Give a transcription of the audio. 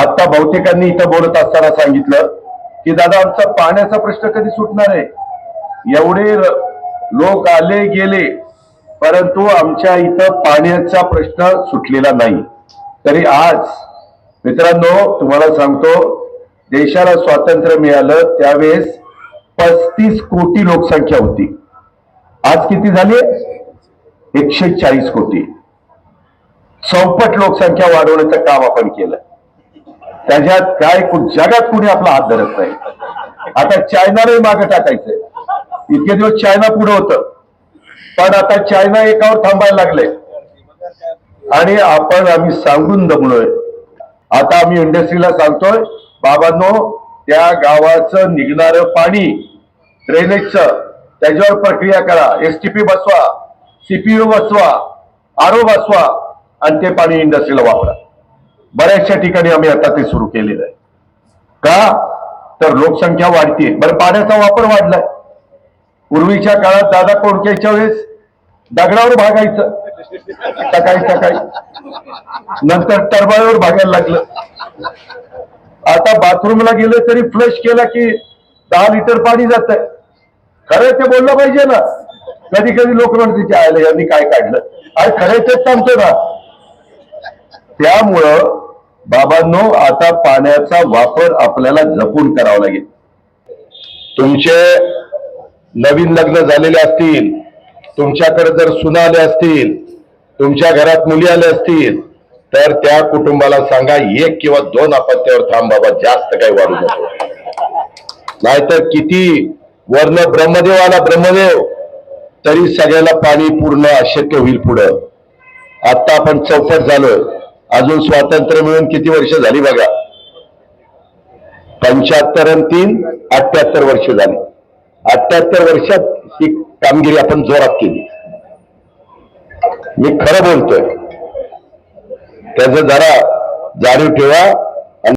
आता बहुतेकांनी इथं बोलत असताना सांगितलं की दादा आमचा पाण्याचा प्रश्न कधी सुटणार आहे? एवढे लोक आले गेले परंतु आमच्या इथं पाण्याचा प्रश्न सुटलेला नाही. तरी आज मित्रांनो तुम्हाला सांगतो देशाला स्वातंत्र्य मिळालं त्यावेळेस पस्तीस कोटी लोकसंख्या होती. आज किती झाली? एकशे चाळीस कोटी. चौपट लोकसंख्या वाढवण्याचं काम आपण केलं. त्याच्यात काय जगात कुणी आपला हात धरत नाही. आता चायनालाही मागे टाकायचंय. इतके दिवस चायना पुढे होतं. पण आता चायना एकावर थांबायला लागले आणि आपण आम्ही सांगून दमलोय. आता आम्ही इंडस्ट्रीला सांगतोय बाबांनो त्या गावाचं निघणारं पाणी ड्रेनेजचं त्याच्यावर प्रक्रिया करा. एसटीपी बसवा सीपीयू बसवा आरो बसवा आणि ते पाणी इंडस्ट्रीला वापरा. बऱ्याचशा ठिकाणी आम्ही आता ते सुरू केलेलं आहे. का? तर लोकसंख्या वाढतीये. बरं पाण्याचा वापर वाढलाय. पूर्वीच्या काळात दादा कोडक्याच्या वेळेस दगडावर भागायचं. सकाळी सकाळी. नंतर टरबाळीवर भागायला लागलं. आता बाथरूमला गेलं तरी फ्लश केला की दहा लिटर पाणी जात आहे खरं ते बोललं पाहिजे ना. कधी कधी लोक म्हणते आयला यांनी काय काढलं? अरे खरं तेच सांगतो ना. त्यामुळं बाबांनो आता पाण्याचा वापर आपल्याला जपून करावा लागेल. तुमचे नवीन लग्न झालेले असतील तुमच्याकडे जर सुना आले असतील तुमच्या घरात मुली आल्या असतील तर त्या कुटुंबाला सांगा एक किंवा दोन अपत्यावर थांब बाबा जास्त काही वाढू नको. नाहीतर किती वर्ण ब्रह्मदेव आला ब्रह्मदेव तरी सगळ्याला पाणी पूर्ण अशक्य होईल पुढं. आता आपण चौपट झालो अजून स्वातंत्र्य मिळून किती वर्ष झाली बघा? पंच्याहत्तर आणि तीन अठ्याहत्तर वर्ष झाली. अठ्याहत्तर वर्षात ही कामगिरी आपण जोरात केली. मी खरं बोलतोय. त्याचं जरा जाणीव ठेवा.